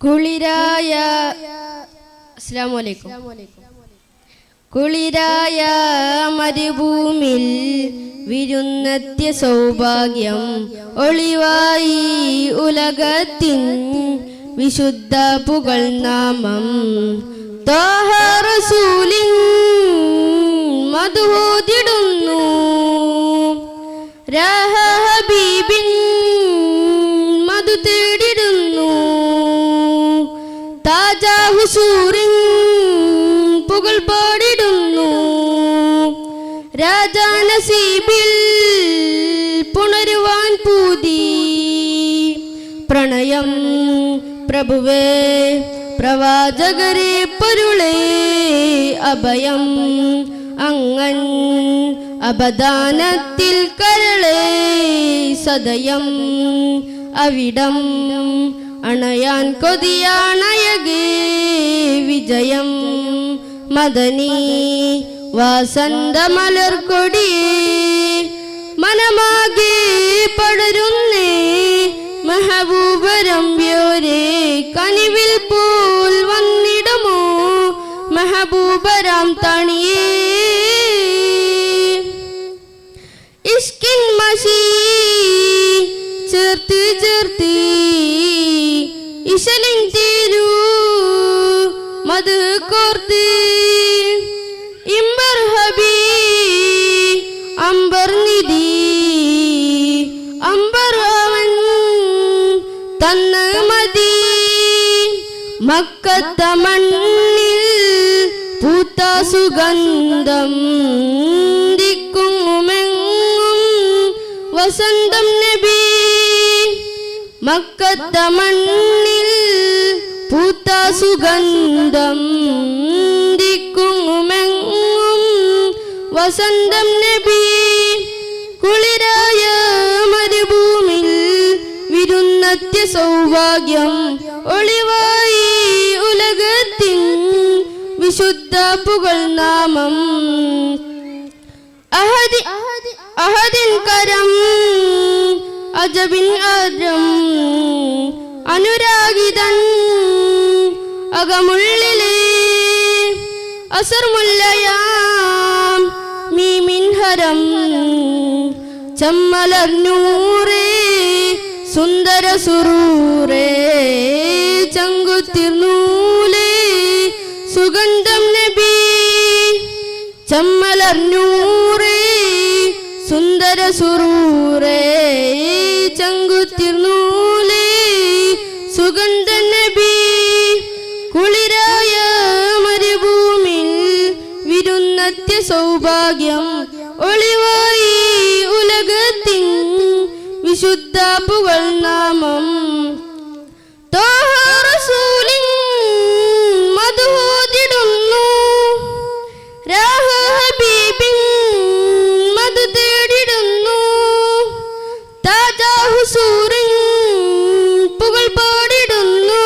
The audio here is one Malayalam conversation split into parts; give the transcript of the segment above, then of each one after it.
കുളിരായ അസ്സലാമു അലൈക്കും കുളിരായ മരുഭൂമിൽ വിരുന്നത്യ സൗഭാഗ്യം ഒളിവായി ഉലകത്തിൻ വിശുദ്ധ പുകൾ നാമം. ത്വാഹ റസൂലിൻ മധുഹോതിടുന്നു രഹബീബിൻ ഹബീബിൻ നസീബിൽ പുണരുവാൻ പൂതി. പ്രണയം പ്രഭുവേ പ്രവാചകരെ പൊരുളേ അഭയം അങ്ങൻ അപദാനത്തിൽ കരളേ സദയം അവിടം അണയാൻ കൊതിയാണയകേ വിജയം മദനി വാസന്ത കൊടി മനമാകെ പടരുന്നേ മഹബൂബരം വ്യോരേ കനിവിൽ പോൽ വന്നിടുമോ മെഹബൂബരാം തണിയേ. ഇഷ്കിൻ മഷി ചേർത്ത് ചേർത്ത് ഇശലിൻ തീരൂ മത് കോർത്ത് തന്ന മതി. മക്കത്ത മണ്ണിൽ പൂത്ത സുഗന്ധം ദിക്കുമെങ്ങും വസന്തം നബി മക്കത്ത മണ്ണിൽ പൂത്ത സുഗന്ധം ദിക്കുമെങ്ങും വസന്തം നബി കുളിരായ സൗഭാഗ്യം ഒളിവായി ഉലകത്തിൻ വിശുദ്ധ പുകൾ നാമം. അഹദി അഹദിൻ കരം അജബിൻ അജം അനുരാഗിതൻ അകമുള്ളിലെ അസർമുല്ലയാം മീമിൻ ഹരം ചമ്മലർന്നൂറേ സുന്ദര സുറൂറേ ചങ്കുത്തിർന്നൂലേ സുഗന്ധം നബി ചമ്മലർന്നൂറേ സുന്ദര സുറൂറേ ചങ്കുത്തിർന്നൂലേ സുഗന്ധ നബി കുളിരായ മരുഭൂമിൽ വിരുന്നത്യ സൗഭാഗ്യം ഉലകത്തിൻ വിശുദ്ധ പുകൾ നാമം ത്വാഹ റസൂലിൻ മധുഹോതിടുന്നു. രാഹ ഹബീബിൻ മധു തേടിടുന്നു. താജ ഹുസൂറിൻ പുകൾ പാടിടുന്നു.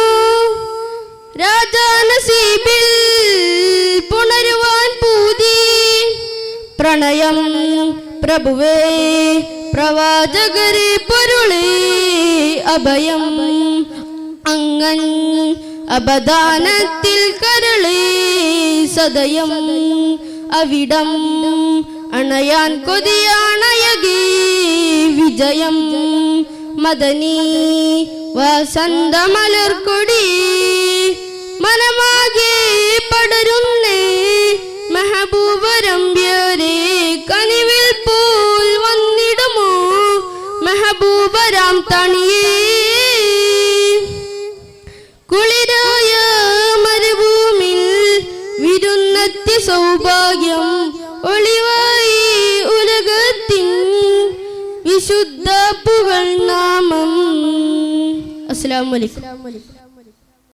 പ്രണയം പ്രഭുവേ പ്രവാചകരെ പൊരുളി അഭയം. അങ്ങൻ അപദാനത്തിൽ കരളി സദയം. അവിടം അണയാൻ കൊതിയാണയകി വിജയം. മദനി വസന്ത മലർക്കൊടി മനമാകെ പടരുന്നേ. മെഹബൂബരം തണിയേ കുളിരായ മരുഭൂമിൽ വിരുന്നത്തി സൗഭാഗ്യം ഒളിവായി ഉലകത്തിൻ വിശുദ്ധ പുകൾ നാമം അസ്സലാമു അലൈക്കും.